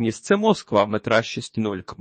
Місце Москва, метра 6 нульк.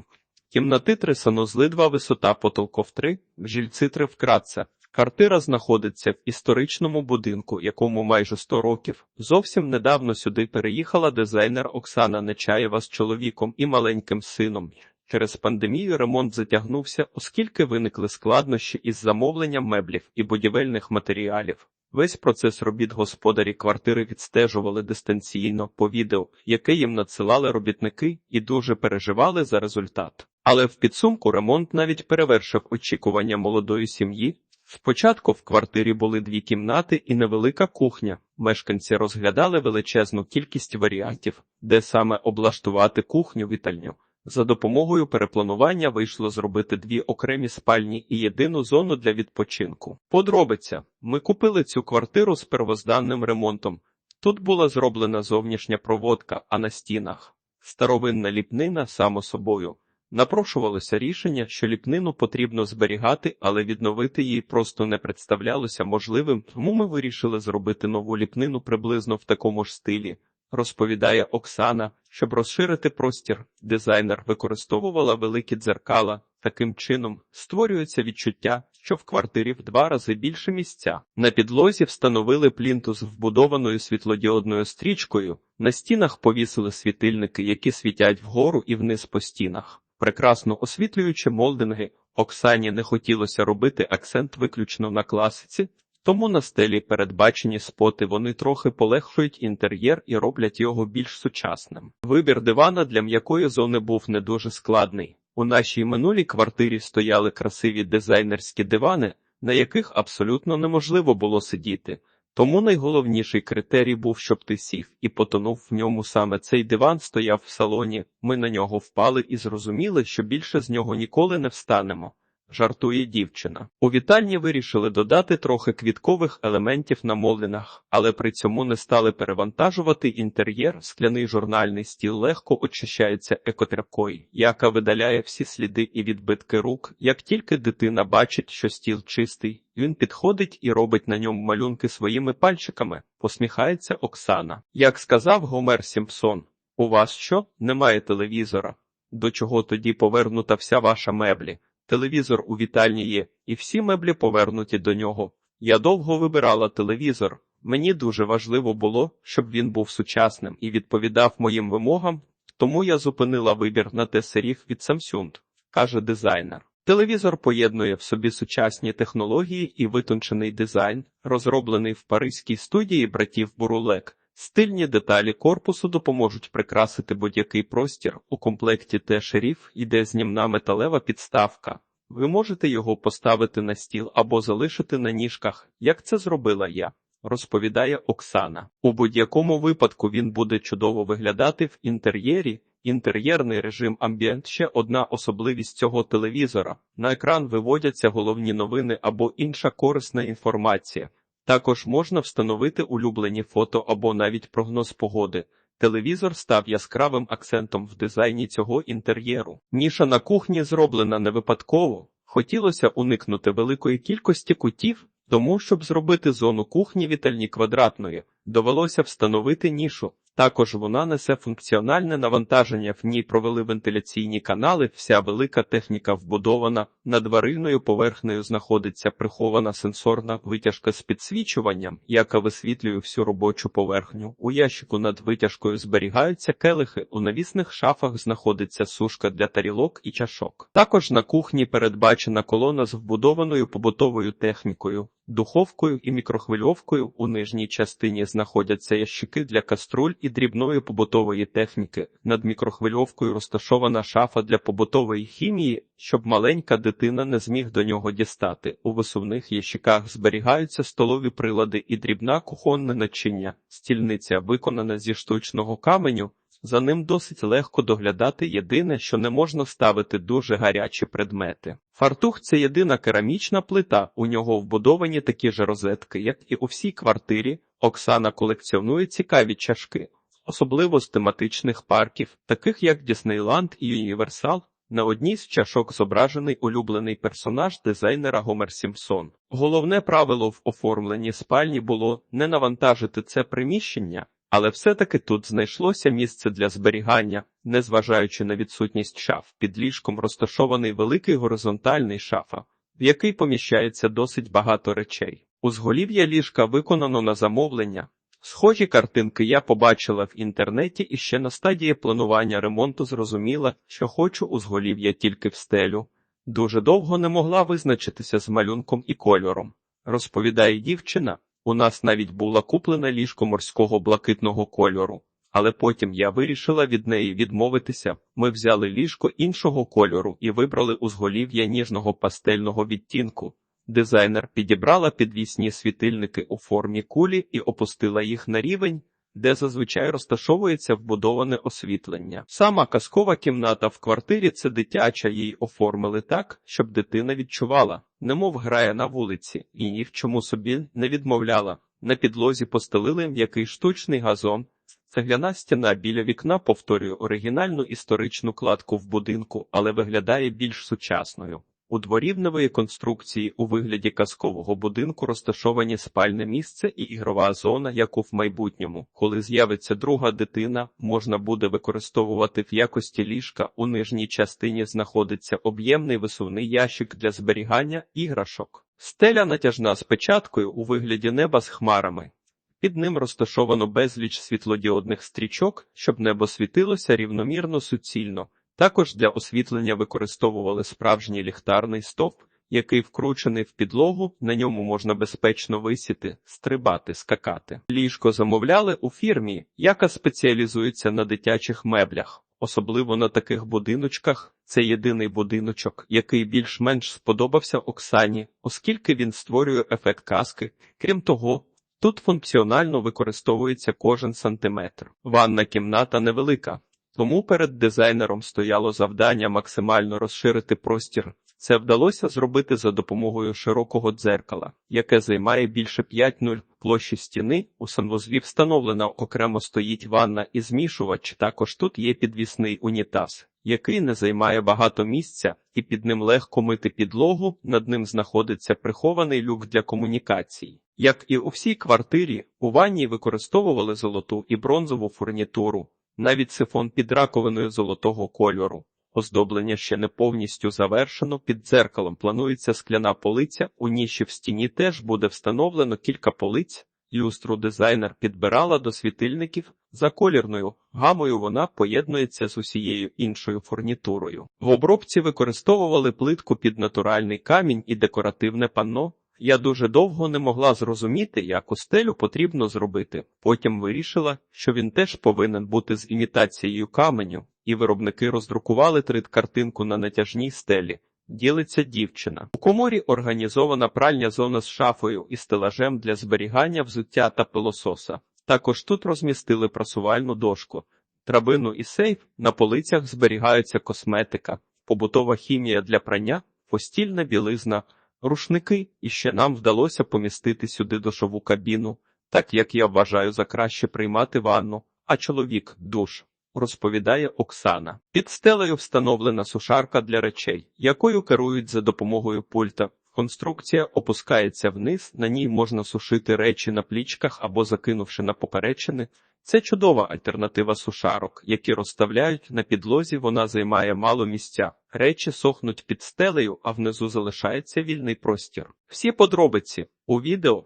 Кімнати 3 санузли 2 висота потолков 3, жильці 3 вкратце. Квартира знаходиться в історичному будинку, якому майже 100 років. Зовсім недавно сюди переїхала дизайнер Оксана Нечаєва з чоловіком і маленьким сином. Через пандемію ремонт затягнувся, оскільки виникли складнощі із замовленням меблів і будівельних матеріалів. Весь процес робіт господарі квартири відстежували дистанційно по відео, яке їм надсилали робітники, і дуже переживали за результат. Але в підсумку ремонт навіть перевершив очікування молодої сім'ї. Спочатку в квартирі були дві кімнати і невелика кухня. Мешканці розглядали величезну кількість варіантів, де саме облаштувати кухню-вітальню. За допомогою перепланування вийшло зробити дві окремі спальні і єдину зону для відпочинку. Подробиця. Ми купили цю квартиру з первозданним ремонтом. Тут була зроблена зовнішня проводка, а на стінах старовинна ліпнина, само собою. Напрошувалося рішення, що ліпнину потрібно зберігати, але відновити її просто не представлялося можливим, тому ми вирішили зробити нову ліпнину приблизно в такому ж стилі. Розповідає Оксана, щоб розширити простір, дизайнер використовувала великі дзеркала. Таким чином створюється відчуття, що в квартирі в два рази більше місця. На підлозі встановили плінтус вбудованою світлодіодною стрічкою. На стінах повісили світильники, які світять вгору і вниз по стінах. Прекрасно освітлюючи молдинги, Оксані не хотілося робити акцент виключно на класиці, тому на стелі передбачені споти вони трохи полегшують інтер'єр і роблять його більш сучасним. Вибір дивана для м'якої зони був не дуже складний. У нашій минулій квартирі стояли красиві дизайнерські дивани, на яких абсолютно неможливо було сидіти. Тому найголовніший критерій був, щоб ти сів і потонув в ньому саме цей диван стояв в салоні. Ми на нього впали і зрозуміли, що більше з нього ніколи не встанемо. Жартує дівчина. У вітальні вирішили додати трохи квіткових елементів на молинах, але при цьому не стали перевантажувати інтер'єр. Скляний журнальний стіл легко очищається екотряпкою, яка видаляє всі сліди і відбитки рук. Як тільки дитина бачить, що стіл чистий, він підходить і робить на ньому малюнки своїми пальчиками. Посміхається Оксана. Як сказав Гомер Сімпсон, у вас що? Немає телевізора? До чого тоді повернута вся ваша меблі? Телевізор у вітальні є, і всі меблі повернуті до нього. Я довго вибирала телевізор. Мені дуже важливо було, щоб він був сучасним і відповідав моїм вимогам, тому я зупинила вибір на тесеріг від Samsung, каже дизайнер. Телевізор поєднує в собі сучасні технології і витончений дизайн, розроблений в паризькій студії братів Бурулек. Стильні деталі корпусу допоможуть прикрасити будь-який простір. У комплекті T-шеріф йде знімна металева підставка. Ви можете його поставити на стіл або залишити на ніжках, як це зробила я. Розповідає Оксана. У будь-якому випадку він буде чудово виглядати в інтер'єрі. Інтер'єрний режим Ambient – ще одна особливість цього телевізора. На екран виводяться головні новини або інша корисна інформація. Також можна встановити улюблені фото або навіть прогноз погоди. Телевізор став яскравим акцентом в дизайні цього інтер'єру. Ніша на кухні зроблена не випадково. Хотілося уникнути великої кількості кутів, тому, щоб зробити зону кухні вітальні квадратної, довелося встановити нішу. Також вона несе функціональне навантаження. В ній провели вентиляційні канали. Вся велика техніка вбудована. Над варильною поверхнею знаходиться прихована сенсорна витяжка з підсвічуванням, яка висвітлює всю робочу поверхню. У ящику над витяжкою зберігаються келихи. У навісних шафах знаходиться сушка для тарілок і чашок. Також на кухні передбачена колона з вбудованою побутовою технікою. Духовкою і мікрохвильовкою у нижній частині знаходяться ящики для каструль і дрібної побутової техніки. Над мікрохвильовкою розташована шафа для побутової хімії, щоб маленька дитина не зміг до нього дістати. У висувних ящиках зберігаються столові прилади і дрібна кухонне начиння. Стільниця виконана зі штучного каменю. За ним досить легко доглядати єдине, що не можна ставити дуже гарячі предмети. Фартух це єдина керамічна плита, у нього вбудовані такі ж розетки, як і у всій квартирі. Оксана колекціонує цікаві чашки, особливо з тематичних парків, таких як Діснейланд і Юніверсал. На одній з чашок зображений улюблений персонаж дизайнера Гомер Сімпсон. Головне правило в оформленні спальні було не навантажити це приміщення. Але все-таки тут знайшлося місце для зберігання, незважаючи на відсутність шаф. Під ліжком розташований великий горизонтальний шафа, в який поміщається досить багато речей. Узголів'я ліжка виконано на замовлення. Схожі картинки я побачила в інтернеті і ще на стадії планування ремонту зрозуміла, що хочу узголів'я тільки в стелю. Дуже довго не могла визначитися з малюнком і кольором. Розповідає дівчина, у нас навіть була куплена ліжко морського блакитного кольору, але потім я вирішила від неї відмовитися. Ми взяли ліжко іншого кольору і вибрали узголів'я ніжного пастельного відтінку. Дизайнер підібрала підвісні світильники у формі кулі і опустила їх на рівень, де зазвичай розташовується вбудоване освітлення. Сама казкова кімната в квартирі це дитяча, їй оформили так, щоб дитина відчувала, немов грає на вулиці, і ні в чому собі не відмовляла. На підлозі постелили м'який штучний газон. Цегляна стіна біля вікна повторює оригінальну історичну кладку в будинку, але виглядає більш сучасною. У дворівневої конструкції у вигляді казкового будинку розташовані спальне місце і ігрова зона, яку в майбутньому, коли з'явиться друга дитина, можна буде використовувати в якості ліжка. У нижній частині знаходиться об'ємний висувний ящик для зберігання іграшок. Стеля натяжна з печаткою у вигляді неба з хмарами. Під ним розташовано безліч світлодіодних стрічок, щоб небо світилося рівномірно суцільно. Також для освітлення використовували справжній ліхтарний стовп, який вкручений в підлогу, на ньому можна безпечно висіти, стрибати, скакати. Ліжко замовляли у фірмі, яка спеціалізується на дитячих меблях. Особливо на таких будиночках це єдиний будиночок, який більш-менш сподобався Оксані, оскільки він створює ефект казки. Крім того, тут функціонально використовується кожен сантиметр. Ванна кімната невелика. Тому перед дизайнером стояло завдання максимально розширити простір. Це вдалося зробити за допомогою широкого дзеркала, яке займає більше 5,0 площі стіни. У санвузлі встановлена окремо стоїть ванна і змішувач. Також тут є підвісний унітаз, який не займає багато місця, і під ним легко мити підлогу. Над ним знаходиться прихований люк для комунікацій. Як і у всій квартирі, у ванні використовували золоту і бронзову фурнітуру. Навіть сифон під раковиною золотого кольору. Оздоблення ще не повністю завершено. Під дзеркалом планується скляна полиця. У ніші в стіні теж буде встановлено кілька полиць. Люстру дизайнер підбирала до світильників. За колірною гамою вона поєднується з усією іншою фурнітурою. В обробці використовували плитку під натуральний камінь і декоративне панно. Я дуже довго не могла зрозуміти, яку стелю потрібно зробити. Потім вирішила, що він теж повинен бути з імітацією каменю, і виробники роздрукували трид-картинку на натяжній стелі. Ділиться дівчина. У коморі організована пральня зона з шафою і стелажем для зберігання взуття та пилососа. Також тут розмістили прасувальну дошку, драбину і сейф. На полицях зберігаються косметика, побутова хімія для прання, постільна білизна. Рушники, і ще нам вдалося помістити сюди душову кабіну, так як я вважаю за краще приймати ванну, а чоловік душ, розповідає Оксана. Під стелею встановлена сушарка для речей, якою керують за допомогою пульта. Конструкція опускається вниз, на ній можна сушити речі на плічках або закинувши на поперечини. Це чудова альтернатива сушарок, які розставляють на підлозі, вона займає мало місця. Речі сохнуть під стелею, а внизу залишається вільний простір. Всі подробиці у відео